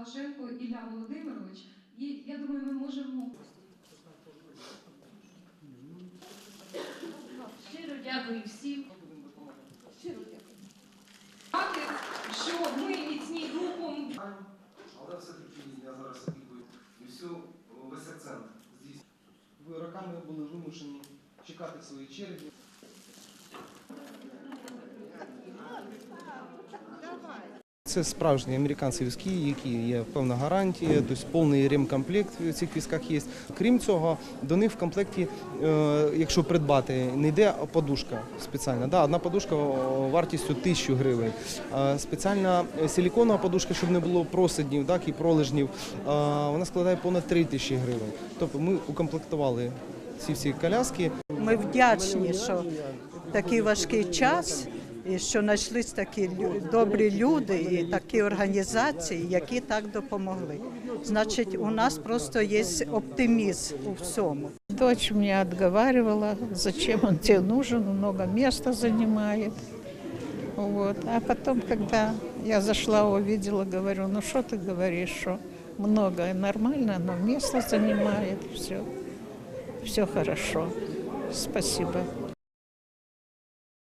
Галашенко Ілля Володимирович. І я думаю, ми можемо. Щиро дякую всім. Щиро дякую. Що ми міцні духом Але все-таки я зараз опікую. І всю весь акцент здійснюю. Ви роками були вимушені чекати свої черги. Це справжні американські візки, які є певна гарантія, тобто повний ремкомплект в цих візках є. Крім цього, до них в комплекті, е, якщо придбати, не йде подушка спеціальна. Да, одна подушка вартістю 1000 гривень. Спеціальна силіконова подушка, щоб не було просиднів, так і пролежнів, вона складає понад 3000 гривень. Тобто ми укомплектували ці всі коляски. Ми вдячні, що такий важкий час, і що знайшлись такі добрі люди і такі організації, які так допомогли. Значить, у нас просто є оптимізм у всьому. Дочь меня отговаривала, зачем он тебе нужен, много места занимает. Вот. А потом, когда я зашла, увидела, говорю, ну что ты говоришь, что много и нормально, но место занимает, все, все хорошо. Спасибо.